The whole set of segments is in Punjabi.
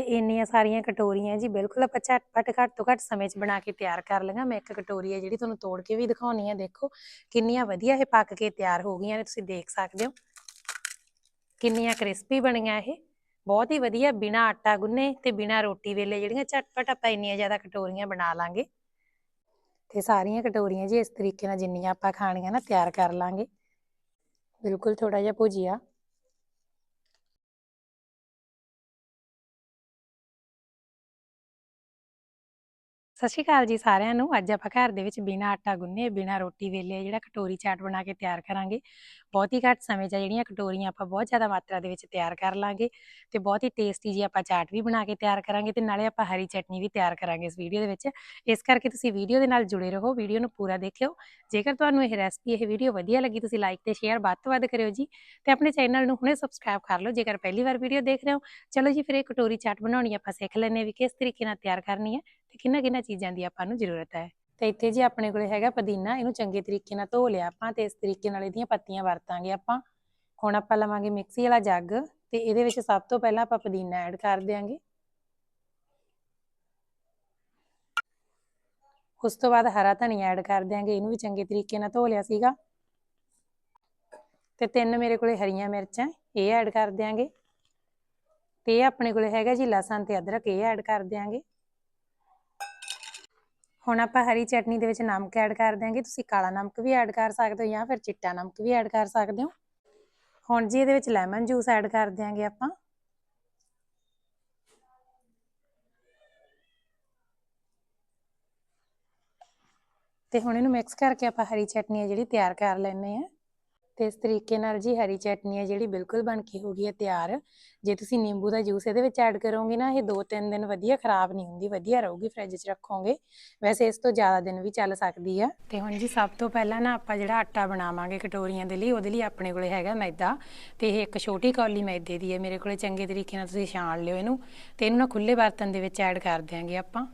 ਤੇ ਇੰਨੀਆਂ ਸਾਰੀਆਂ ਕਟੋਰੀਆਂ ਜੀ, ਬਿਲਕੁਲ ਆਪਾਂ ਝਟਪਟ ਘੱਟ ਤੋਂ ਘੱਟ ਸਮੇਂ 'ਚ ਬਣਾ ਕੇ ਤਿਆਰ ਕਰ ਲਈਆਂ ਮੈਂ ਇੱਕ ਕਟੋਰੀ ਹੈ ਜਿਹੜੀ ਤੁਹਾਨੂੰ ਤੋੜ ਕੇ ਵੀ ਦਿਖਾਉਣੀ ਹੈ ਦੇਖੋ। ਕਿੰਨੀਆਂ ਵਧੀਆ ਇਹ ਪੱਕ ਕੇ ਤਿਆਰ ਹੋ ਗਈਆਂ ਨੇ, ਤੁਸੀਂ ਦੇਖ ਸਕਦੇ ਹੋ। ਕਿੰਨੀਆਂ ਕ੍ਰਿਸਪੀ ਬਣੀਆਂ ਇਹ। ਬਹੁਤ ਹੀ ਵਧੀਆ, ਬਿਨਾ ਆਟਾ ਗੁੰਨੇ ਤੇ ਬਿਨਾ ਰੋਟੀ ਵੇਲੇ ਜਿਹੜੀਆਂ ਝਟਪਟ ਆਪਾਂ ਇੰਨੀਆਂ ਜ਼ਿਆਦਾ ਕਟੋਰੀਆਂ ਬਣਾ ਲਾਂਗੇ। ਤੇ ਸਾਰੀਆਂ ਕਟੋਰੀਆਂ ਜੀ ਇਸ ਤਰੀਕੇ ਨਾਲ ਜਿੰਨੀਆਂ ਆਪਾਂ ਖਾਣੀਆਂ ਨਾ ਤਿਆਰ ਕਰ ਲਾਂਗੇ। ਬਿਲਕੁਲ ਥੋੜਾ ਜਿਹਾ ਭੁਜੀਆ। ਸਤਿ ਸ਼੍ਰੀ ਅਕਾਲ ਜੀ ਸਾਰਿਆਂ ਨੂੰ। ਅੱਜ ਆਪਾਂ ਘਰ ਦੇ ਵਿੱਚ ਬਿਨਾ ਆਟਾ ਗੁੰਨੇ, ਬਿਨਾ ਰੋਟੀ ਵੇਲੇ ਜਿਹੜਾ ਕਟੋਰੀ ਚਾਟ ਬਣਾ ਕੇ ਤਿਆਰ ਕਰਾਂਗੇ। ਬਹੁਤ ਹੀ ਘੱਟ ਸਮੇਂ 'ਚ ਜਿਹੜੀਆਂ ਕਟੋਰੀਆਂ ਆਪਾਂ ਬਹੁਤ ਜ਼ਿਆਦਾ ਮਾਤਰਾ ਦੇ ਵਿੱਚ ਤਿਆਰ ਕਰ ਲਾਂਗੇ ਤੇ ਬਹੁਤ ਹੀ ਟੇਸਟੀ ਜੀ ਆਪਾਂ ਚਾਟ ਵੀ ਬਣਾ ਕੇ ਤਿਆਰ ਕਰਾਂਗੇ ਤੇ ਨਾਲੇ ਆਪਾਂ ਹਰੀ ਚਟਨੀ ਵੀ ਤਿਆਰ ਕਰਾਂਗੇ ਇਸ ਵੀਡੀਓ ਦੇ ਵਿੱਚ। ਇਸ ਕਰਕੇ ਤੁਸੀਂ ਵੀਡੀਓ ਦੇ ਨਾਲ ਜੁੜੇ ਰਹੋ, ਵੀਡੀਓ ਨੂੰ ਪੂਰਾ ਦੇਖਿਓ। ਜੇਕਰ ਤੁਹਾਨੂੰ ਇਹ ਰੈਸਪੀ, ਇਹ ਵੀਡੀਓ ਵਧੀਆ ਲੱਗੀ ਤੁਸੀਂ ਲਾਈਕ ਤੇ ਸ਼ੇਅਰ ਵੱਧ ਤੋਂ ਵੱਧ ਕਰਿਓ ਜੀ ਤੇ ਆਪਣੇ ਚੈਨਲ ਨੂੰ ਹੁਣੇ ਸਬਸਕ੍ਰਾਈਬ ਕਰ ਲਓ ਜੇਕਰ ਪਹਿਲੀ ਵਾਰ ਵੀਡੀਓ ਦੇਖ ਰਹੇ ਹੋ। ਚਲੋ ਜੀ ਫਿਰ ਇਹ ਕਟੋਰੀ ਚਾਟ ਬਣਾਉਣੀ ਆਪਾਂ ਸਿੱਖ ਲੈਣੇ ਵੀ ਕਿਸ ਤਰੀਕੇ ਨਾਲ ਤਿਆਰ ਕਰਨੀ ਹੈ। ਤੇ ਕਿੰਨਾ ਕਿੰਨਾ ਚੀਜ਼ਾਂ ਦੀ ਆਪਾਂ ਨੂੰ ਜ਼ਰੂਰਤ ਹੈ। ਤੇ ਇੱਥੇ ਜੀ ਆਪਣੇ ਕੋਲੇ ਹੈਗਾ ਪੁਦੀਨਾ, ਇਹਨੂੰ ਚੰਗੇ ਤਰੀਕੇ ਨਾਲ ਧੋ ਲਿਆ ਆਪਾਂ ਤੇ ਇਸ ਤਰੀਕੇ ਨਾਲ ਇਹਦੀਆਂ ਪੱਤੀਆਂ ਵਰਤਾਂਗੇ ਆਪਾਂ। ਹੁਣ ਆਪਾਂ ਲਵਾਂਗੇ ਮਿਕਸੀ ਵਾਲਾ ਜੱਗ ਤੇ ਇਹਦੇ ਵਿੱਚ ਸਭ ਤੋਂ ਪਹਿਲਾਂ ਆਪਾਂ ਪੁਦੀਨਾ ਐਡ ਕਰ ਦਿਆਂਗੇ। ਉਸ ਤੋਂ ਬਾਅਦ ਹਰਾ ਧਨੀਆ ਐਡ ਕਰ ਦਿਆਂਗੇ, ਇਹਨੂੰ ਵੀ ਚੰਗੇ ਤਰੀਕੇ ਨਾਲ ਧੋ ਲਿਆ ਸੀਗਾ। ਤੇ ਤਿੰਨ ਮੇਰੇ ਕੋਲੇ ਹਰੀਆਂ ਮਿਰਚਾਂ, ਇਹ ਐਡ ਕਰ ਦਿਆਂਗੇ। ਤੇ ਇਹ ਆਪਣੇ ਕੋਲੇ ਹੈਗਾ ਜੀ ਲਸਣ ਤੇ ਅਦਰਕ, ਇਹ ਐਡ ਕਰ ਦਿਆਂਗੇ। ਹੁਣ ਆਪਾਂ ਹਰੀ ਚਟਨੀ ਦੇ ਵਿੱਚ ਨਮਕ ਐਡ ਕਰ ਦਿਆਂਗੇ। ਤੁਸੀਂ ਕਾਲਾ ਨਮਕ ਵੀ ਐਡ ਕਰ ਸਕਦੇ ਹੋ ਜਾਂ ਫਿਰ ਚਿੱਟਾ ਨਮਕ ਵੀ ਐਡ ਕਰ ਸਕਦੇ ਹੋ। ਹੁਣ ਜੀ ਇਹਦੇ ਵਿੱਚ ਲੈਮਨ ਜੂਸ ਐਡ ਕਰ ਦਿਆਂਗੇ ਆਪਾਂ। ਤੇ ਹੁਣ ਇਹਨੂੰ ਮਿਕਸ ਕਰਕੇ ਆਪਾਂ ਹਰੀ ਚਟਨੀ ਹੈ ਜਿਹੜੀ ਤਿਆਰ ਕਰ ਲੈਣੇ ਆ ਤੇ ਇਸ ਤਰੀਕੇ ਨਾਲ ਜੀ ਹਰੀ ਚਟਨੀ ਹੈ ਜਿਹੜੀ ਬਿਲਕੁਲ ਬਣ ਕੇ ਹੋ ਗਈ ਹੈ ਤਿਆਰ। ਜੇ ਤੁਸੀਂ ਨਿੰਬੂ ਦਾ ਜੂਸ ਇਹਦੇ ਵਿੱਚ ਐਡ ਕਰੋਗੇ ਨਾ, ਇਹ 2-3 ਦਿਨ ਵਧੀਆ ਖਰਾਬ ਨਹੀਂ ਹੁੰਦੀ, ਵਧੀਆ ਰਹੂਗੀ ਫ੍ਰਿਜ 'ਚ ਰੱਖੋਗੇ। ਵੈਸੇ ਇਸ ਤੋਂ ਜ਼ਿਆਦਾ ਦਿਨ ਵੀ ਚੱਲ ਸਕਦੀ ਆ ਤੇ ਹੁਣ ਜੀ ਸਭ ਤੋਂ ਪਹਿਲਾਂ ਨਾ ਆਪਾਂ ਜਿਹੜਾ ਆਟਾ ਬਣਾਵਾਂਗੇ ਕਟੋਰੀਆਂ ਦੇ ਲਈ, ਉਹਦੇ ਲਈ ਆਪਣੇ ਕੋਲੇ ਹੈਗਾ ਮੈਦਾ। ਤੇ ਇਹ ਇੱਕ ਛੋਟੀ ਕੌਲੀ ਮੈਦੇ ਦੀ ਹੈ। ਮੇਰੇ ਕੋਲੇ ਚੰਗੇ ਤਰੀਕੇ ਨਾਲ ਤੁਸੀਂ ਛਾਣ ਲਿਓ ਇਹਨੂੰ। ਤੇ ਇਹਨੂੰ ਨਾ ਖੁੱਲੇ ਬਰਤਨ ਦੇ ਵਿੱਚ ਐਡ ਕਰ ਦਿਆਂਗੇ ਆਪਾਂ।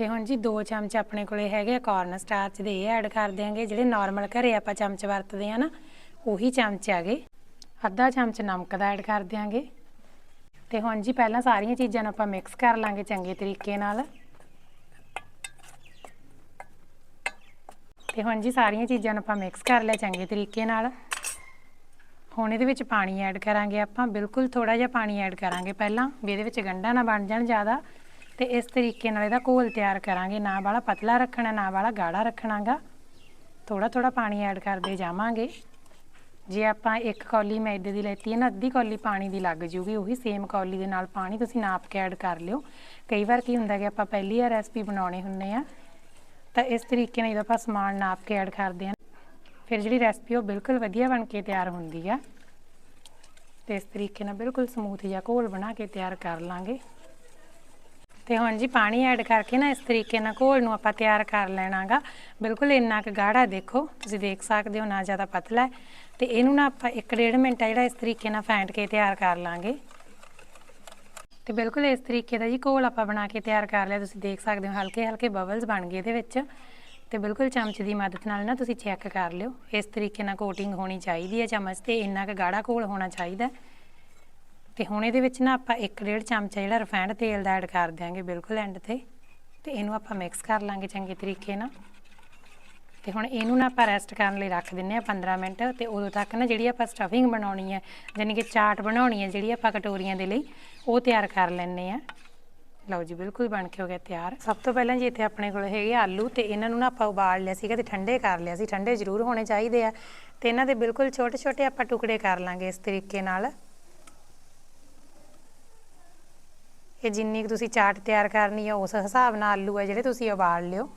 ਤੇ ਹੁਣ ਜੀ ਦੋ ਚਮਚ ਆਪਣੇ ਕੋਲੇ ਹੈਗੇ ਆ ਕਾਰਨ ਸਟਾਰਚ ਦੇ, ਇਹ ਐਡ ਕਰ ਦਿਆਂਗੇ। ਜਿਹੜੇ ਨਾਰਮਲ ਘਰੇ ਆਪਾਂ ਚਮਚ ਵਰਤਦੇ ਆ ਨਾ, ਉਹੀ ਚਮਚ ਆਗੇ ਅੱਧਾ ਚਮਚ ਨਮਕ ਦਾ ਐਡ ਕਰ ਦਿਆਂਗੇ। ਤੇ ਹੁਣ ਜੀ ਪਹਿਲਾਂ ਸਾਰੀਆਂ ਚੀਜ਼ਾਂ ਨੂੰ ਆਪਾਂ ਮਿਕਸ ਕਰ ਲਾਂਗੇ ਚੰਗੇ ਤਰੀਕੇ ਨਾਲ। ਤੇ ਹੁਣ ਜੀ ਸਾਰੀਆਂ ਚੀਜ਼ਾਂ ਨੂੰ ਆਪਾਂ ਮਿਕਸ ਕਰ ਲਿਆ ਚੰਗੇ ਤਰੀਕੇ ਨਾਲ। ਹੁਣ ਇਹਦੇ ਵਿੱਚ ਪਾਣੀ ਐਡ ਕਰਾਂਗੇ ਆਪਾਂ। ਬਿਲਕੁਲ ਥੋੜਾ ਜਿਹਾ ਪਾਣੀ ਐਡ ਕਰਾਂਗੇ ਪਹਿਲਾਂ, ਵੀ ਇਹਦੇ ਵਿੱਚ ਗੰਢਾ ਨਾ ਬਣ ਜਾਣ ਜ਼ਿਆਦਾ। ਤੇ ਇਸ ਤਰੀਕੇ ਨਾਲ ਇਹਦਾ ਘੋਲ ਤਿਆਰ ਕਰਾਂਗੇ। ਨਾ ਵਾਲਾ ਪਤਲਾ ਰੱਖਣਾ, ਨਾ ਵਾਲਾ ਗਾੜਾ ਰੱਖਣਾਗਾ। ਥੋੜਾ ਥੋੜਾ ਪਾਣੀ ਐਡ ਕਰਦੇ ਜਾਵਾਂਗੇ। ਜੇ ਆਪਾਂ ਇੱਕ ਕੌਲੀ ਮੈਦੇ ਦੀ ਲੈਤੀ ਹੈ ਨਾ, ਅੱਧੀ ਕੌਲੀ ਪਾਣੀ ਦੀ ਲੱਗ ਜੂਗੀ, ਉਹੀ ਸੇਮ ਕੌਲੀ ਦੇ ਨਾਲ ਪਾਣੀ ਤੁਸੀਂ ਨਾਪ ਕੇ ਐਡ ਕਰ ਲਿਓ। ਕਈ ਵਾਰ ਕੀ ਹੁੰਦਾ ਕਿ ਆਪਾਂ ਪਹਿਲੀ ਵਾਰ ਰੈਸਪੀ ਬਣਾਉਣੇ ਹੁੰਨੇ ਆ, ਤਾਂ ਇਸ ਤਰੀਕੇ ਨਾਲ ਇਹਦਾ ਆਪਾਂ ਸਮਾਨ ਨਾਪ ਕੇ ਐਡ ਕਰਦੇ ਹਾਂ, ਫਿਰ ਜਿਹੜੀ ਰੈਸਪੀ ਉਹ ਬਿਲਕੁਲ ਵਧੀਆ ਬਣ ਕੇ ਤਿਆਰ ਹੁੰਦੀ ਆ। ਤੇ ਇਸ ਤਰੀਕੇ ਨਾਲ ਬਿਲਕੁਲ ਸਮੂਥ ਜਿਹਾ ਘੋਲ ਬਣਾ ਕੇ ਤਿਆਰ ਕਰ ਲਾਂਗੇ। ਤੇ ਹੁਣ ਜੀ ਪਾਣੀ ਐਡ ਕਰਕੇ ਨਾ ਇਸ ਤਰੀਕੇ ਨਾਲ ਘੋਲ ਨੂੰ ਆਪਾਂ ਤਿਆਰ ਕਰ ਲੈਣਾਗਾ। ਬਿਲਕੁਲ ਇੰਨਾ ਕੁ ਗਾੜਾ ਦੇਖੋ, ਤੁਸੀਂ ਦੇਖ ਸਕਦੇ ਹੋ ਨਾ ਜ਼ਿਆਦਾ ਪਤਲਾ ਹੈ। ਤੇ ਇਹਨੂੰ ਨਾ ਆਪਾਂ 1.5 ਮਿੰਟ ਜਿਹੜਾ ਇਸ ਤਰੀਕੇ ਨਾਲ ਫੈਂਟ ਕੇ ਤਿਆਰ ਕਰ ਲਾਂਗੇ। ਤੇ ਬਿਲਕੁਲ ਇਸ ਤਰੀਕੇ ਦਾ ਜੀ ਘੋਲ ਆਪਾਂ ਬਣਾ ਕੇ ਤਿਆਰ ਕਰ ਲਿਆ। ਤੁਸੀਂ ਦੇਖ ਸਕਦੇ ਹੋ ਹਲਕੇ ਹਲਕੇ ਬਬਲਸ ਬਣ ਗਏ ਇਹਦੇ ਵਿੱਚ। ਤੇ ਬਿਲਕੁਲ ਚਮਚ ਦੀ ਮਦਦ ਨਾਲ ਨਾ ਤੁਸੀਂ ਚੈੱਕ ਕਰ ਲਿਓ। ਇਸ ਤਰੀਕੇ ਨਾਲ ਕੋਟਿੰਗ ਹੋਣੀ ਚਾਹੀਦੀ ਹੈ ਚਮਚ ਤੇ ਇੰਨਾ ਕੁ ਗਾੜਾ ਘੋਲ ਹੋਣਾ ਚਾਹੀਦਾ ਤੇ ਹੁਣ ਇਹਦੇ ਵਿੱਚ ਨਾ ਆਪਾਂ 1.5 ਚਮਚਾ ਜਿਹੜਾ ਰਿਫਾਈਨਡ ਤੇਲ ਦਾ ਐਡ ਕਰ ਦਿਆਂਗੇ ਬਿਲਕੁਲ ਐਂਡ ਤੇ ਤੇ ਇਹਨੂੰ ਆਪਾਂ ਮਿਕਸ ਕਰ ਲਾਂਗੇ ਚੰਗੇ ਤਰੀਕੇ ਨਾਲ। ਤੇ ਹੁਣ ਇਹਨੂੰ ਨਾ ਆਪਾਂ ਰੈਸਟ ਕਰਨ ਲਈ ਰੱਖ ਦਿੰਨੇ ਆ 15 ਮਿੰਟ, ਤੇ ਉਦੋਂ ਤੱਕ ਨਾ ਜਿਹੜੀ ਆਪਾਂ ਸਟਫਿੰਗ ਬਣਾਉਣੀ ਹੈ ਯਾਨੀ ਕਿ ਚਾਟ ਬਣਾਉਣੀ ਹੈ ਜਿਹੜੀ ਆਪਾਂ ਕਟੋਰੀਆਂ ਦੇ ਲਈ, ਉਹ ਤਿਆਰ ਕਰ ਲੈਣੇ ਆ। ਲਓ ਜੀ, ਬਿਲਕੁਲ ਬਣ ਕੇ ਹੋ ਗਿਆ ਤਿਆਰ। ਸਭ ਤੋਂ ਪਹਿਲਾਂ ਜੀ ਇੱਥੇ ਆਪਣੇ ਕੋਲ ਹੈਗੇ ਆਲੂ, ਤੇ ਇਹਨਾਂ ਨੂੰ ਨਾ ਆਪਾਂ ਉਬਾਲ ਲਿਆ ਸੀਗਾ ਤੇ ਠੰਡੇ ਕਰ ਲਿਆ ਸੀ। ਠੰਡੇ ਜ਼ਰੂਰ ਹੋਣੇ ਚਾਹੀਦੇ ਆ, ਤੇ ਇਹਨਾਂ ਦੇ ਬਿਲਕੁਲ ਛੋਟੇ ਛੋਟੇ ਆਪਾਂ ਟੁਕੜੇ ਕਰ ਲਾਂਗੇ ਇਸ ਤਰੀਕੇ ਨਾਲ। ਇਹ ਜਿੰਨੀ ਕੁ ਤੁਸੀਂ ਚਾਟ ਤਿਆਰ ਕਰਨੀ ਹੈ ਉਸ ਹਿਸਾਬ ਨਾਲ ਆਲੂ ਹੈ ਜਿਹੜੇ ਤੁਸੀਂ ਉਬਾਲ ਲਿਓ।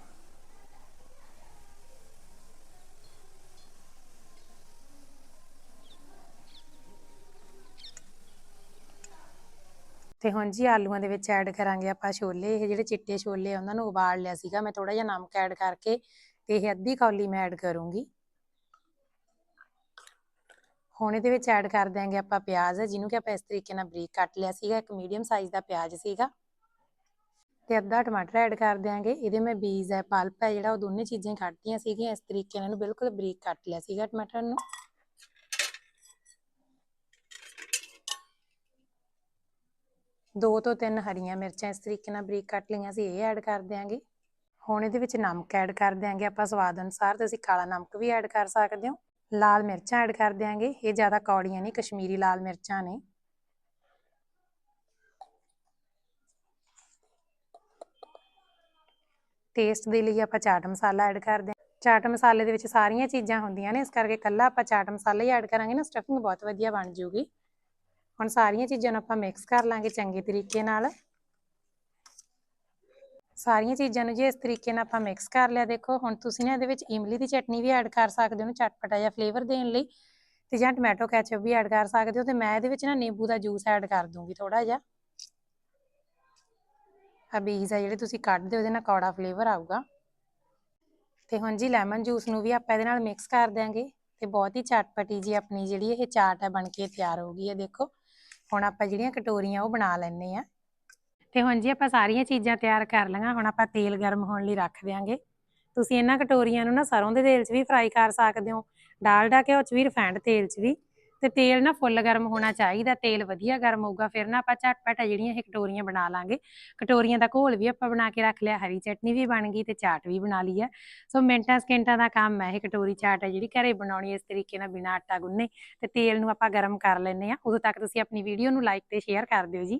ਤੇ ਹੁਣ ਜੀ ਆਲੂਆਂ ਦੇ ਵਿੱਚ ਐਡ ਕਰਾਂਗੇ ਆਪਾਂ ਛੋਲੇ। ਇਹ ਜਿਹੜੇ ਚਿੱਟੇ ਛੋਲੇ ਆ, ਉਹਨਾਂ ਨੂੰ ਉਬਾਲ ਲਿਆ ਸੀਗਾ। ਮੈਂ ਥੋੜਾ ਜਿਹਾ ਨਮਕ ਐਡ ਕਰਕੇ ਤੇ ਇਹ ਅੱਧੀ ਕੌਲੀ ਮੈਂ ਐਡ ਕਰੂੰਗੀ। ਹੁਣ ਇਹਦੇ ਵਿੱਚ ਐਡ ਕਰ ਦਿਆਂਗੇ ਆਪਾਂ ਪਿਆਜ਼, ਜਿਹਨੂੰ ਕਿ ਆਪਾਂ ਇਸ ਤਰੀਕੇ ਨਾਲ ਬਰੀਕ ਕੱਟ ਲਿਆ ਸੀਗਾ, ਇੱਕ ਮੀਡੀਅਮ ਸਾਈਜ਼ ਦਾ ਪਿਆਜ਼ ਸੀਗਾ। ਤੇ ਅੱਧਾ ਟਮਾਟਰ ਐਡ ਕਰ ਦਿਆਂਗੇ। ਇਹਦੇ ਮੈਂ ਬੀਜ ਹੈ, ਪਲਪ ਹੈ, ਜਿਹੜਾ ਉਹ ਦੋਨੇ ਚੀਜ਼ਾਂ ਕੱਟਦੀਆਂ ਸੀਗੀਆਂ, ਇਸ ਤਰੀਕੇ ਨਾਲ ਇਹਨੂੰ ਬਿਲਕੁਲ ਬਰੀਕ ਕੱਟ ਲਿਆ ਸੀਗਾ ਟਮਾਟਰ ਨੂੰ। ਦੋ ਤੋਂ ਤਿੰਨ ਹਰੀਆਂ ਮਿਰਚਾਂ ਇਸ ਤਰੀਕੇ ਨਾਲ ਬਰੀਕ ਕੱਟ ਲਈਆਂ ਸੀ, ਇਹ ਐਡ ਕਰ ਦਿਆਂਗੇ। ਹੁਣ ਇਹਦੇ ਵਿੱਚ ਨਮਕ ਐਡ ਕਰ ਦਿਆਂਗੇ ਆਪਾਂ ਸਵਾਦ ਅਨੁਸਾਰ ਤੁਸੀਂ ਕਾਲਾ ਨਮਕ ਵੀ ਐਡ ਕਰ ਸਕਦੇ ਹੋ। ਲਾਲ ਮਿਰਚਾਂ ਐਡ ਕਰ ਦਿਆਂਗੇ। ਇਹ ਜ਼ਿਆਦਾ ਕੌੜੀਆਂ ਨਹੀਂ, ਕਸ਼ਮੀਰੀ ਲਾਲ ਮਿਰਚਾਂ ਨੇ। ਟੇਸਟ ਦੇ ਲਈ ਆਪਾਂ ਚਾਟ ਮਸਾਲਾ ਐਡ ਕਰਦੇ ਹਾਂ ਚਾਟ ਮਸਾਲੇ ਦੇ ਵਿੱਚ ਸਾਰੀਆਂ ਚੀਜ਼ਾਂ ਹੁੰਦੀਆਂ ਨੇ, ਇਸ ਕਰਕੇ ਕੱਲਾ ਆਪਾਂ ਚਾਟ ਮਸਾਲਾ ਹੀ ਐਡ ਕਰਾਂਗੇ ਨਾ ਸਟਫਿੰਗ ਬਹੁਤ ਵਧੀਆ ਬਣ ਜੂਗੀ। ਹੁਣ ਸਾਰੀਆਂ ਚੀਜ਼ਾਂ ਨੂੰ ਆਪਾਂ ਮਿਕਸ ਕਰ ਲਾਂਗੇ ਚੰਗੇ ਤਰੀਕੇ ਨਾਲ। ਸਾਰੀਆਂ ਚੀਜ਼ਾਂ ਨੂੰ ਜੇ ਇਸ ਤਰੀਕੇ ਨਾਲ ਆਪਾਂ ਮਿਕਸ ਕਰ ਲਿਆ, ਦੇਖੋ ਹੁਣ ਤੁਸੀਂ ਨਾ ਇਹਦੇ ਵਿੱਚ ਇਮਲੀ ਦੀ ਚਟਨੀ ਵੀ ਐਡ ਕਰ ਸਕਦੇ ਹੋ ਨੂੰ ਚਟਪਟਾ ਜਿਹਾ ਫਲੇਵਰ ਦੇਣ ਲਈ ਤੇ ਜਾਂ ਟੋਮੈਟੋ ਕੈਚਅਪ ਵੀ ਐਡ ਕਰ ਸਕਦੇ ਹੋ ਤੇ ਮੈਂ ਇਹਦੇ ਵਿੱਚ ਨਾ ਨਿੰਬੂ ਦਾ ਜੂਸ ਐਡ ਕਰ ਦੂੰਗੀ ਥੋੜਾ ਜਿਹਾ। ਆ ਬੀਜ ਆ ਜਿਹੜੇ ਤੁਸੀਂ ਕੱਢਦੇ ਉਹਦੇ ਨਾਲ ਕੌੜਾ ਫਲੇਵਰ ਆਊਗਾ। ਤੇ ਹੁਣ ਜੀ ਲੈਮਨ ਜੂਸ ਨੂੰ ਵੀ ਆਪਾਂ ਇਹਦੇ ਨਾਲ ਮਿਕਸ ਕਰ ਦਿਆਂਗੇ ਤੇ ਬਹੁਤ ਹੀ ਚਟਪਟੀ ਜੀ ਆਪਣੀ ਜਿਹੜੀ ਇਹ ਚਾਟ ਹੈ ਬਣ ਕੇ ਤਿਆਰ ਹੋ ਗਈ ਹੈ, ਦੇਖੋ। ਹੁਣ ਆਪਾਂ ਜਿਹੜੀਆਂ ਕਟੋਰੀਆਂ ਉਹ ਬਣਾ ਲੈਣੇ ਆ ਤੇ ਹੁਣ ਜੀ ਆਪਾਂ ਸਾਰੀਆਂ ਚੀਜ਼ਾਂ ਤਿਆਰ ਕਰ ਲਈਆਂ, ਹੁਣ ਆਪਾਂ ਤੇਲ ਗਰਮ ਹੋਣ ਲਈ ਰੱਖ ਦਿਆਂਗੇ। ਤੁਸੀਂ ਇਹਨਾਂ ਕਟੋਰੀਆਂ ਨੂੰ ਨਾ ਸਰੋਂ ਦੇ ਤੇਲ 'ਚ ਵੀ ਫਰਾਈ ਕਰ ਸਕਦੇ ਹੋ ਡਾਲਡਾ ਘਿਓ 'ਚ ਵੀ ਰਿਫਾਈਂਡ ਤੇਲ 'ਚ ਵੀ। ਤੇ ਤੇਲ ਨਾ ਫੁੱਲ ਗਰਮ ਹੋਣਾ ਚਾਹੀਦਾ, ਤੇਲ ਵਧੀਆ ਗਰਮ ਹੋਊਗਾ, ਫਿਰ ਨਾ ਆਪਾਂ ਝਟਪਟ ਜਿਹੜੀਆਂ ਇਹ ਕਟੋਰੀਆਂ ਬਣਾ ਲਾਂਗੇ। ਕਟੋਰੀਆਂ ਦਾ ਘੋਲ ਵੀ ਆਪਾਂ ਬਣਾ ਕੇ ਰੱਖ ਲਿਆ, ਹਰੀ ਚਟਨੀ ਵੀ ਬਣ ਗਈ ਤੇ ਚਾਟ ਵੀ ਬਣਾ ਲਈ ਹੈ ਸੋ ਮਿੰਟਾਂ ਸਕਿੰਟਾਂ ਦਾ ਕੰਮ ਹੈ ਇਹ ਕਟੋਰੀ ਚਾਟ ਹੈ ਜਿਹੜੀ ਘਰੇ ਬਣਾਉਣੀ ਇਸ ਤਰੀਕੇ ਨਾਲ ਬਿਨਾਂ ਆਟਾ ਗੁੰਨੇ। ਤੇ ਤੇਲ ਨੂੰ ਆਪਾਂ ਗਰਮ ਕਰ ਲੈਂਦੇ ਆ। ਉਦੋਂ ਤੱਕ ਤੁਸੀਂ ਆਪਣੀ ਵੀਡੀਓ ਨੂੰ ਲਾਈਕ ਤੇ ਸ਼ੇਅਰ ਕਰ ਦਿਓ ਜੀ।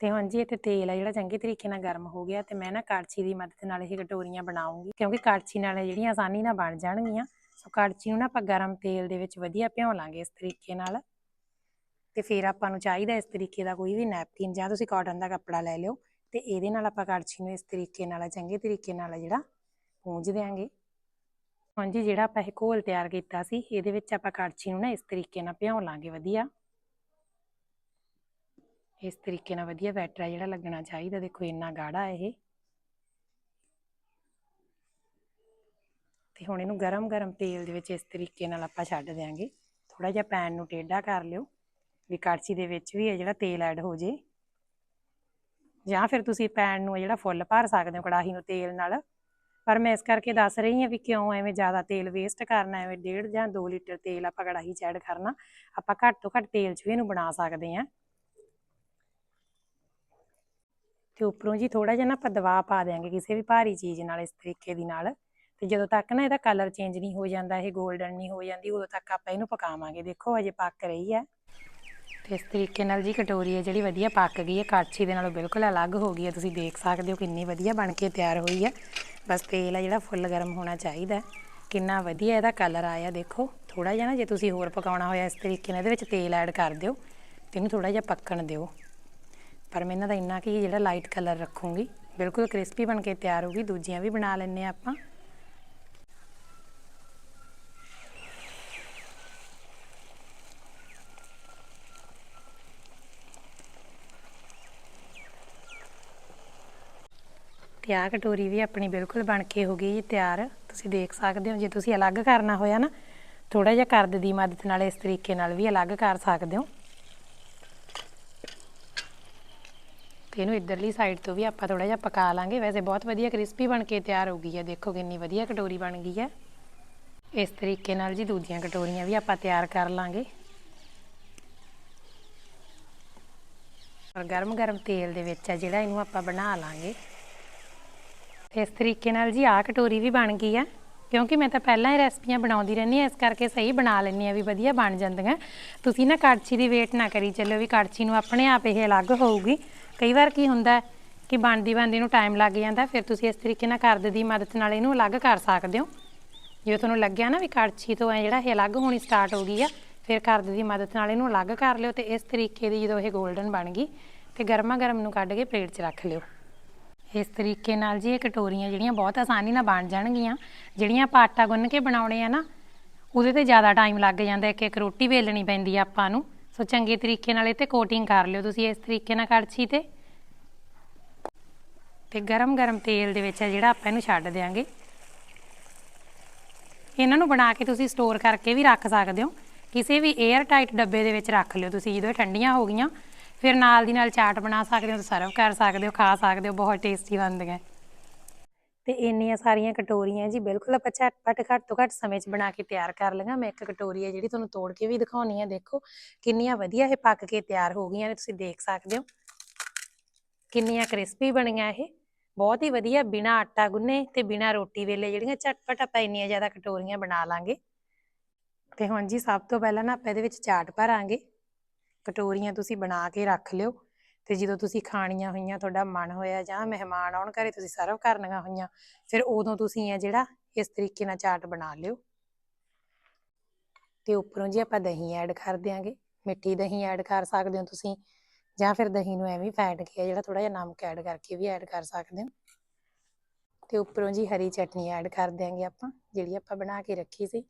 ਤੇ ਹੁਣ ਜੀ ਇੱਥੇ ਤੇਲ ਆ ਜਿਹੜਾ ਚੰਗੇ ਤਰੀਕੇ ਨਾਲ ਗਰਮ ਹੋ ਗਿਆ ਤੇ ਮੈਂ ਨਾ ਕੜਛੀ ਦੀ ਮਦਦ ਨਾਲ ਇਹ ਕਟੋਰੀਆਂ ਬਣਾਉਂਗੀ, ਕਿਉਂਕਿ ਕੜਛੀ ਨਾਲ ਜਿਹੜੀਆਂ ਆਸਾਨੀ ਨਾਲ ਬਣ ਜਾਣਗੀਆਂ। ਸੋ ਕੜਛੀ ਨੂੰ ਨਾ ਆਪਾਂ ਗਰਮ ਤੇਲ ਦੇ ਵਿੱਚ ਵਧੀਆ ਭਿਉਂ ਲਾਂਗੇ ਇਸ ਤਰੀਕੇ ਨਾਲ। ਤੇ ਫਿਰ ਆਪਾਂ ਨੂੰ ਚਾਹੀਦਾ ਇਸ ਤਰੀਕੇ ਦਾ ਕੋਈ ਵੀ ਨੈਪਕਿਨ ਜਾਂ ਤੁਸੀਂ ਕਾਟਨ ਦਾ ਕੱਪੜਾ ਲੈ ਲਿਓ ਤੇ ਇਹਦੇ ਨਾਲ ਆਪਾਂ ਕੜਛੀ ਨੂੰ ਇਸ ਤਰੀਕੇ ਨਾਲ, ਚੰਗੇ ਤਰੀਕੇ ਨਾਲ ਜਿਹੜਾ ਪੂੰਝ ਦਿਆਂਗੇ। ਹਾਂਜੀ, ਜਿਹੜਾ ਆਪਾਂ ਇਹ ਘੋਲ ਤਿਆਰ ਕੀਤਾ ਸੀ, ਇਹਦੇ ਵਿੱਚ ਆਪਾਂ ਕੜਛੀ ਨੂੰ ਨਾ ਇਸ ਤਰੀਕੇ ਨਾਲ ਭਿਉਂ ਲਾਂਗੇ ਵਧੀਆ। ਇਸ ਤਰੀਕੇ ਨਾਲ ਵਧੀਆ ਬੈਟਰ ਹੈ ਜਿਹੜਾ ਲੱਗਣਾ ਚਾਹੀਦਾ, ਦੇਖੋ ਇੰਨਾ ਗਾੜਾ ਇਹ। ਤੇ ਹੁਣ ਇਹਨੂੰ ਗਰਮ-ਗਰਮ ਤੇਲ ਦੇ ਵਿੱਚ ਇਸ ਤਰੀਕੇ ਨਾਲ ਆਪਾਂ ਛੱਡ ਦਿਆਂਗੇ। ਥੋੜਾ ਜਿਹਾ ਪੈਨ ਨੂੰ ਟੇਢਾ ਕਰ ਲਿਓ, ਵੀ ਕੜਛੀ ਦੇ ਵਿੱਚ ਵੀ ਇਹ ਜਿਹੜਾ ਤੇਲ ਐਡ ਹੋ ਜੇ। ਜਾਂ ਫਿਰ ਤੁਸੀਂ ਪੈਨ ਨੂੰ ਜਿਹੜਾ ਫੁੱਲ ਭਰ ਸਕਦੇ ਹੋ ਕੜਾਹੀ ਨੂੰ ਤੇਲ ਨਾਲ। ਪਰ ਮੈਂ ਇਸ ਕਰਕੇ ਦੱਸ ਰਹੀ ਹਾਂ ਵੀ ਕਿਉਂ ਐਵੇਂ ਜ਼ਿਆਦਾ ਤੇਲ ਵੇਸਟ ਕਰਨਾ, ਐਵੇਂ 1.5 ਜਾਂ 2 ਲੀਟਰ ਤੇਲ ਆਪਾਂ ਕੜਾਹੀ 'ਚ ਐਡ ਕਰਨਾ। ਆਪਾਂ ਘੱਟ ਤੋਂ ਘੱਟ ਤੇਲ 'ਚ ਵੀ ਇਹਨੂੰ ਬਣਾ ਸਕਦੇ ਹਾਂ। ਤੇ ਉੱਪਰੋਂ ਜੀ ਥੋੜਾ ਜਿਹਾ ਨਾ ਆਪਾਂ ਦਵਾ ਪਾ ਦੇਾਂਗੇ ਕਿਸੇ ਵੀ ਭਾਰੀ ਚੀਜ਼ ਨਾਲ, ਇਸ ਤਰੀਕੇ ਦੀ ਨਾਲ। ਤੇ ਜਦੋਂ ਤੱਕ ਨਾ ਇਹਦਾ ਕਲਰ ਚੇਂਜ ਨਹੀਂ ਹੋ ਜਾਂਦਾ, ਇਹ 골ਡਨ ਨਹੀਂ ਹੋ ਜਾਂਦੀ, ਉਦੋਂ ਤੱਕ ਆਪਾਂ ਇਹਨੂੰ ਪਕਾਵਾਂਗੇ। ਦੇਖੋ ਅਜੇ ਪੱਕ ਰਹੀ ਹੈ। ਤੇ ਇਸ ਤਰੀਕੇ ਨਾਲ ਜੀ ਕਟੋਰੀ ਹੈ ਜਿਹੜੀ ਵਧੀਆ ਪੱਕ ਗਈ ਹੈ। ਕੜਛੀ ਦੇ ਨਾਲੋਂ ਬਿਲਕੁਲ ਅਲੱਗ ਹੋ ਗਈ ਹੈ। ਤੁਸੀਂ ਦੇਖ ਸਕਦੇ ਹੋ ਕਿੰਨੀ ਵਧੀਆ ਬਣ ਕੇ ਤਿਆਰ ਹੋਈ ਹੈ। ਬਸ ਤੇਲ ਹੈ ਜਿਹੜਾ ਫੁੱਲ ਗਰਮ ਹੋਣਾ ਚਾਹੀਦਾ ਕਿੰਨਾ ਵਧੀਆ ਇਹਦਾ ਕਲਰ ਆਇਆ, ਦੇਖੋ। ਥੋੜਾ ਜਿਹਾ ਨਾ ਜੇ ਤੁਸੀਂ ਹੋਰ ਪਕਾਉਣਾ ਹੋਇਆ ਇਸ ਤਰੀਕੇ ਨਾਲ, ਇਹਦੇ ਵਿੱਚ ਤੇਲ ਐਡ ਕਰ ਦਿਓ। ਤੇ ਇਹਨੂੰ ਥੋੜਾ ਜਿਹਾ ਪੱਕਣ ਦਿਓ। ਪਰ ਮੈਂ ਇਹਨਾਂ ਦਾ ਇੰਨਾ ਕਿ ਜਿਹੜਾ ਲਾਈਟ ਕਲਰ ਰੱਖੂੰਗੀ। ਬਿਲਕੁਲ ਕ੍ਰਿਸਪੀ ਬਣ ਕੇ ਤਿਆਰ ਹੋਊਗੀ ਦੂਜੀਆਂ ਵੀ ਬਣਾ ਲੈਣੇ ਆ ਆਪਾਂ। ਤੇ ਆਹ ਕਟੋਰੀ ਵੀ ਆਪਣੀ ਬਿਲਕੁਲ ਬਣ ਕੇ ਹੋ ਗਈ ਜੀ ਤਿਆਰ। ਤੁਸੀਂ ਦੇਖ ਸਕਦੇ ਹੋ, ਜੇ ਤੁਸੀਂ ਅਲੱਗ ਕਰਨਾ ਹੋਇਆ ਨਾ ਥੋੜਾ ਜਿਹਾ ਕਰਦ ਦੀ ਮਦਦ ਨਾਲ ਇਸ ਤਰੀਕੇ ਨਾਲ ਵੀ ਅਲੱਗ ਕਰ ਸਕਦੇ ਹੋ। ਤੇ ਇਹਨੂੰ ਇਧਰਲੀ ਸਾਈਡ ਤੋਂ ਵੀ ਆਪਾਂ ਥੋੜਾ ਜਿਹਾ ਪਕਾ ਲਾਂਗੇ। ਵੈਸੇ ਬਹੁਤ ਵਧੀਆ ਕ੍ਰਿਸਪੀ ਬਣ ਕੇ ਤਿਆਰ ਹੋ ਗਈ ਹੈ। ਦੇਖੋ ਕਿੰਨੀ ਵਧੀਆ ਕਟੋਰੀ ਬਣ ਗਈ ਹੈ। ਇਸ ਤਰੀਕੇ ਨਾਲ ਜੀ ਦੂਜੀਆਂ ਕਟੋਰੀਆਂ ਵੀ ਆਪਾਂ ਤਿਆਰ ਕਰ ਲਾਂਗੇ। ਔਰ ਗਰਮ-ਗਰਮ ਤੇਲ ਦੇ ਵਿੱਚ ਆ ਜਿਹੜਾ ਇਹਨੂੰ ਆਪਾਂ ਬਣਾ ਲਾਂਗੇ। ਇਸ ਤਰੀਕੇ ਨਾਲ ਜੀ ਆਹ ਕਟੋਰੀ ਵੀ ਬਣ ਗਈ ਆ ਕਿਉਂਕਿ ਮੈਂ ਤਾਂ ਪਹਿਲਾਂ ਹੀ ਰੈਸਪੀਆਂ ਬਣਾਉਂਦੀ ਰਹਿੰਦੀ ਆ ਇਸ ਕਰਕੇ ਸਹੀ ਬਣਾ ਲੈਂਦੀ ਆ ਵੀ ਵਧੀਆ ਬਣ ਜਾਂਦੀਆਂ। ਤੁਸੀਂ ਨਾ ਕੜਛੀ ਦੀ ਵੇਟ ਨਾ ਕਰੀ ਚੱਲੋ ਵੀ ਕੜਛੀ ਨੂੰ ਆਪਣੇ ਆਪ ਇਹ ਅਲੱਗ ਹੋਊਗੀ। ਕਈ ਵਾਰ ਕੀ ਹੁੰਦਾ ਕਿ ਬਣਦੀ ਬਣਦੀ ਨੂੰ ਟਾਈਮ ਲੱਗ ਜਾਂਦਾ, ਫਿਰ ਤੁਸੀਂ ਇਸ ਤਰੀਕੇ ਨਾਲ ਕਰਦ ਦੀ ਮਦਦ ਨਾਲ ਇਹਨੂੰ ਅਲੱਗ ਕਰ ਸਕਦੇ ਹੋ। ਜੇ ਤੁਹਾਨੂੰ ਲੱਗਿਆ ਨਾ ਵੀ ਕੜਛੀ ਤੋਂ ਐ ਜਿਹੜਾ ਇਹ ਅਲੱਗ ਹੋਣੀ ਸਟਾਰਟ ਹੋ ਗਈ ਆ, ਫਿਰ ਕਰਦ ਦੀ ਮਦਦ ਨਾਲ ਇਹਨੂੰ ਅਲੱਗ ਕਰ ਲਿਓ ਤੇ ਇਸ ਤਰੀਕੇ ਦੀ ਜਦੋਂ ਇਹ 골ਡਨ ਬਣ ਗਈ, ਤੇ ਗਰਮਾ ਗਰਮ ਨੂੰ ਕੱਢ ਕੇ ਪਲੇਟ 'ਚ ਰੱਖ ਲਿਓ। ਇਸ ਤਰੀਕੇ ਨਾਲ ਜੀ ਇਹ ਕਟੋਰੀਆਂ ਜਿਹੜੀਆਂ ਬਹੁਤ ਆਸਾਨੀ ਨਾਲ ਬਣ ਜਾਣਗੀਆਂ, ਜਿਹੜੀਆਂ ਆਪਾਂ ਆਟਾ ਗੁੰਨ ਕੇ ਬਣਾਉਣੇ ਆ ਨਾ, ਉਹਦੇ ਤੇ ਜ਼ਿਆਦਾ ਟਾਈਮ ਲੱਗ ਜਾਂਦਾ ਇੱਕ ਇੱਕ ਰੋਟੀ ਵੇਲਣੀ ਪੈਂਦੀ ਆ ਆਪਾਂ ਨੂੰ। ਸੋ ਚੰਗੇ ਤਰੀਕੇ ਨਾਲ ਇਹ ਤੇ ਕੋਟਿੰਗ ਕਰ ਲਿਓ ਤੁਸੀਂ ਇਸ ਤਰੀਕੇ ਨਾਲ ਕੜਛੀ ਤੇ। ਤੇ ਗਰਮ-ਗਰਮ ਤੇਲ ਦੇ ਵਿੱਚ ਹੈ ਜਿਹੜਾ ਆਪਾਂ ਇਹਨੂੰ ਛੱਡ ਦੇਾਂਗੇ ਇਹਨਾਂ ਨੂੰ ਬਣਾ ਕੇ ਤੁਸੀਂ ਸਟੋਰ ਕਰਕੇ ਵੀ ਰੱਖ ਸਕਦੇ ਹੋ। ਕਿਸੇ ਵੀ 에ਅਰ ਟਾਈਟ ਡੱਬੇ ਦੇ ਵਿੱਚ ਰੱਖ ਲਿਓ ਤੁਸੀਂ ਜਦੋਂ ਇਹ ਠੰਡੀਆਂ ਹੋ ਗਈਆਂ। ਫਿਰ ਨਾਲ ਦੀ ਨਾਲ ਚਾਟ ਬਣਾ ਸਕਦੇ ਹੋ ਤੇ ਸਰਵ ਕਰ ਸਕਦੇ ਹੋ, ਖਾ ਸਕਦੇ ਹੋ, ਬਹੁਤ ਟੇਸਟੀ ਬਣਦੀਆਂ। ਤੇ ਇੰਨੀਆਂ ਸਾਰੀਆਂ ਕਟੋਰੀਆਂ ਜੀ ਬਿਲਕੁਲ ਆਪਾਂ ਝਟਪਟ ਘੱਟ ਤੋਂ ਘੱਟ ਸਮੇਂ 'ਚ ਬਣਾ ਕੇ ਤਿਆਰ ਕਰ ਲਈਆਂ। ਮੈਂ ਇੱਕ ਕਟੋਰੀ ਹੈ ਜਿਹੜੀ ਤੁਹਾਨੂੰ ਤੋੜ ਕੇ ਵੀ ਦਿਖਾਉਣੀ ਹੈ ਦੇਖੋ। ਕਿੰਨੀਆਂ ਵਧੀਆ ਇਹ ਪੱਕ ਕੇ ਤਿਆਰ ਹੋ ਗਈਆਂ ਨੇ, ਤੁਸੀਂ ਦੇਖ ਸਕਦੇ ਹੋ। ਕਿੰਨੀਆਂ ਕ੍ਰਿਸਪੀ ਬਣੀਆਂ ਇਹ। ਬਹੁਤ ਹੀ ਵਧੀਆ ਬਿਨਾ ਆਟਾ ਗੁੰਨੇ ਤੇ ਬਿਨਾ ਰੋਟੀ ਵੇਲੇ ਜਿਹੜੀਆਂ ਝਟਪਟ ਆਪਾਂ ਇੰਨੀਆਂ ਜ਼ਿਆਦਾ ਕਟੋਰੀਆਂ ਬਣਾ ਲਾਂਗੇ। ਤੇ ਹੁਣ ਜੀ ਸਭ ਤੋਂ ਪਹਿਲਾਂ ਨਾ ਆਪਾਂ ਇਹਦੇ ਵਿੱਚ ਚਾਟ ਭਰਾਂਗੇ। ਕਟੋਰੀਆਂ ਤੁਸੀਂ ਬਣਾ ਕੇ ਰੱਖ ਲਿਓ। ਤੇ ਜਦੋਂ ਤੁਸੀਂ ਖਾਣੀਆਂ ਹੋਈਆਂ ਤੁਹਾਡਾ ਮਨ ਹੋਇਆ ਜਾਂ ਮਹਿਮਾਨ ਆਉਣ ਘਰੇ ਤੁਸੀਂ ਸਰਵ ਕਰਨੀਆਂ ਹੋਈਆਂ, ਫਿਰ ਉਦੋਂ ਤੁਸੀਂ ਇਹ ਜਿਹੜਾ ਇਸ ਤਰੀਕੇ ਨਾਲ ਚਾਟ ਬਣਾ ਲਿਓ। ਤੇ ਉੱਪਰੋਂ ਜੀ ਆਪਾਂ ਦਹੀਂ ਐਡ ਕਰ ਦਿਆਂਗੇ ਮਿੱਠੀ ਦਹੀਂ ਐਡ ਕਰ ਸਕਦੇ ਹੋ ਤੁਸੀਂ, ਜਾਂ ਫਿਰ ਦਹੀਂ ਨੂੰ ਐਵੇਂ ਫੈਟ ਕੇ ਜਿਹੜਾ ਥੋੜਾ ਜਿਹਾ ਨਮਕ ਐਡ ਕਰਕੇ ਵੀ ਐਡ ਕਰ ਸਕਦੇ ਹੋ। ਤੇ ਉੱਪਰੋਂ ਜੀ ਹਰੀ ਚਟਨੀ ਐਡ ਕਰ ਦਿਆਂਗੇ ਆਪਾਂ, ਜਿਹੜੀ ਆਪਾਂ ਬਣਾ ਕੇ ਰੱਖੀ ਸੀ।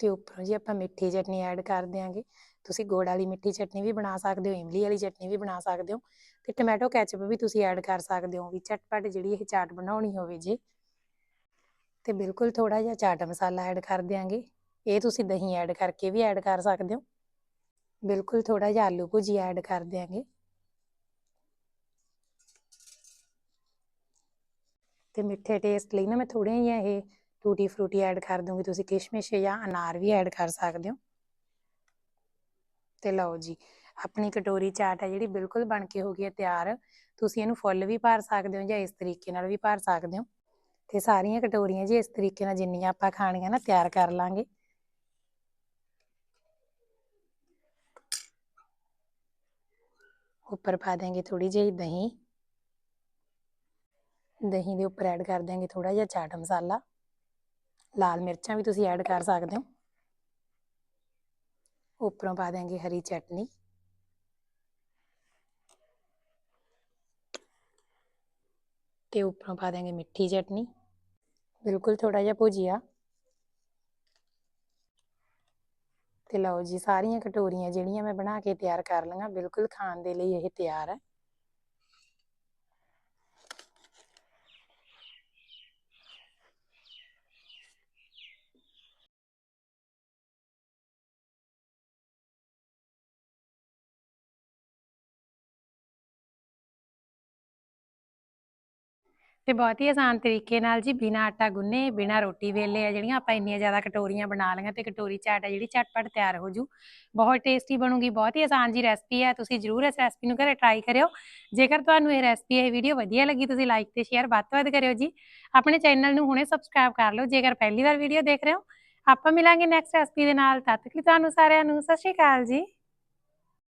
ਤੇ ਉੱਪਰੋਂ ਜੀ ਆਪਾਂ ਮਿੱਠੀ ਚਟਨੀ ਐਡ ਕਰ ਦਿਆਂਗੇ ਤੁਸੀਂ ਗੁੜ ਵਾਲੀ ਮਿੱਠੀ ਚਟਨੀ ਵੀ ਬਣਾ ਸਕਦੇ ਹੋ, ਇਮਲੀ ਵਾਲੀ ਚਟਨੀ ਵੀ ਬਣਾ ਸਕਦੇ ਹੋ ਤੇ ਟੋਮੈਟੋ ਕੈਚਅਪ ਵੀ ਤੁਸੀਂ ਐਡ ਕਰ ਸਕਦੇ ਹੋ ਵੀ ਚਟਪਟ ਜਿਹੜੀ ਇਹ ਚਾਟ ਬਣਾਉਣੀ ਹੋਵੇ ਜੇ। ਤੇ ਬਿਲਕੁਲ ਥੋੜਾ ਜਿਹਾ ਚਾਟ ਮਸਾਲਾ ਐਡ ਕਰ ਦਿਆਂਗੇ, ਇਹ ਤੁਸੀਂ ਦਹੀਂ ਐਡ ਕਰਕੇ ਵੀ ਐਡ ਕਰ ਸਕਦੇ ਹੋ। ਬਿਲਕੁਲ ਥੋੜਾ ਜਿਹਾ ਆਲੂ ਭੁਜੀ ਐਡ ਕਰ ਦਿਆਂਗੇ। ਤੇ ਮਿੱਠੇ ਟੇਸਟ ਲਈ ਨਾ ਮੈਂ ਥੋੜ੍ਹੀਆਂ ਜਿਹੀਆਂ ਇਹ ਟੂਟੀ ਫਰੂਟੀ ਐਡ ਕਰ ਦੂੰਗੀ ਤੁਸੀਂ ਕਿਸ਼ਮਿਸ਼ ਜਾਂ ਅਨਾਰ ਵੀ ਐਡ ਕਰ ਸਕਦੇ ਹੋ। ਤੇ ਲਓ ਜੀ, ਆਪਣੀ ਕਟੋਰੀ ਚਾਟ ਹੈ ਜਿਹੜੀ ਬਿਲਕੁਲ ਬਣ ਕੇ ਹੋ ਗਈ ਹੈ ਤਿਆਰ। ਤੁਸੀਂ ਇਹਨੂੰ ਫੁੱਲ ਵੀ ਭਰ ਸਕਦੇ ਹੋ ਜਾਂ ਇਸ ਤਰੀਕੇ ਨਾਲ ਵੀ ਭਰ ਸਕਦੇ ਹੋ। ਤੇ ਸਾਰੀਆਂ ਕਟੋਰੀਆਂ ਜੀ ਇਸ ਤਰੀਕੇ ਨਾਲ ਜਿੰਨੀਆਂ ਆਪਾਂ ਖਾਣੀਆਂ ਨਾ ਤਿਆਰ ਕਰ ਲਾਂਗੇ। ਉੱਪਰ ਪਾ ਦੇਂਗੇ ਥੋੜੀ ਜਿਹੀ ਦਹੀਂ। ਦਹੀਂ ਦੇ ਉੱਪਰ ਐਡ ਕਰ ਦੇਂਗੇ ਥੋੜਾ ਜਿਹਾ ਚਾਟ ਮਸਾਲਾ। ਲਾਲ ਮਿਰਚਾਂ ਵੀ ਤੁਸੀਂ ਐਡ ਕਰ ਸਕਦੇ ਹੋ। ਉੱਪਰੋਂ ਪਾ ਦੇਂਗੇ ਹਰੀ ਚਟਨੀ। ਤੇ ਉੱਪਰੋਂ ਪਾ ਦੇਂਗੇ ਮਿੱਠੀ ਚਟਨੀ। ਬਿਲਕੁਲ ਥੋੜਾ ਜਿਹਾ ਭੁਜੀਆ। ਤੇ ਲਓ ਜੀ, ਸਾਰੀਆਂ ਕਟੋਰੀਆਂ ਜਿਹੜੀਆਂ ਮੈਂ ਬਣਾ ਕੇ ਤਿਆਰ ਕਰ ਲਈਆਂ, ਬਿਲਕੁਲ ਖਾਣ ਦੇ ਲਈ ਇਹ ਤਿਆਰ ਹੈ। ਤੇ ਬਹੁਤ ਹੀ ਆਸਾਨ ਤਰੀਕੇ ਨਾਲ ਜੀ ਬਿਨਾ ਆਟਾ ਗੁੰਨੇ, ਬਿਨਾ ਰੋਟੀ ਵੇਲੇ ਆ ਜਿਹੜੀਆਂ ਆਪਾਂ ਇੰਨੀਆਂ ਜ਼ਿਆਦਾ ਕਟੋਰੀਆਂ ਬਣਾ ਲਈਆਂ ਤੇ ਕਟੋਰੀ ਚਾਟ ਆ ਜਿਹੜੀ ਝਟਪਟ ਤਿਆਰ ਹੋ ਜੂ। ਬਹੁਤ ਟੇਸਟੀ ਬਣੂਗੀ, ਬਹੁਤ ਹੀ ਆਸਾਨ ਜੀ ਰੈਸਪੀ ਹੈ ਤੁਸੀਂ ਜਰੂਰ ਇਸ ਰੈਸਪੀ ਨੂੰ ਘਰੇ ਟਰਾਈ ਕਰਿਓ। ਜੇਕਰ ਤੁਹਾਨੂੰ ਇਹ ਰੈਸਪੀ ਇਹ ਵੀਡੀਓ ਵਧੀਆ ਲੱਗੀ, ਤੁਸੀਂ ਲਾਈਕ ਤੇ ਸ਼ੇਅਰ ਵੱਧ ਤੋਂ ਵੱਧ ਕਰਿਓ ਜੀ। ਆਪਣੇ ਚੈਨਲ ਨੂੰ ਹੁਣੇ ਸਬਸਕ੍ਰਾਈਬ ਕਰ ਲਓ, ਜੇਕਰ ਪਹਿਲੀ ਵਾਰ ਵੀਡੀਓ ਦੇਖ ਰਹੇ ਹੋ। ਆਪਾਂ ਮਿਲਾਂਗੇ ਨੈਕਸਟ ਰੈਸਪੀ ਦੇ ਨਾਲ, ਤਦ ਤੱਕ ਲਈ ਤੁਹਾਨੂੰ ਸਾਰਿਆਂ ਨੂੰ ਸਤਿ ਸ਼੍ਰੀ ਅਕਾਲ ਜੀ।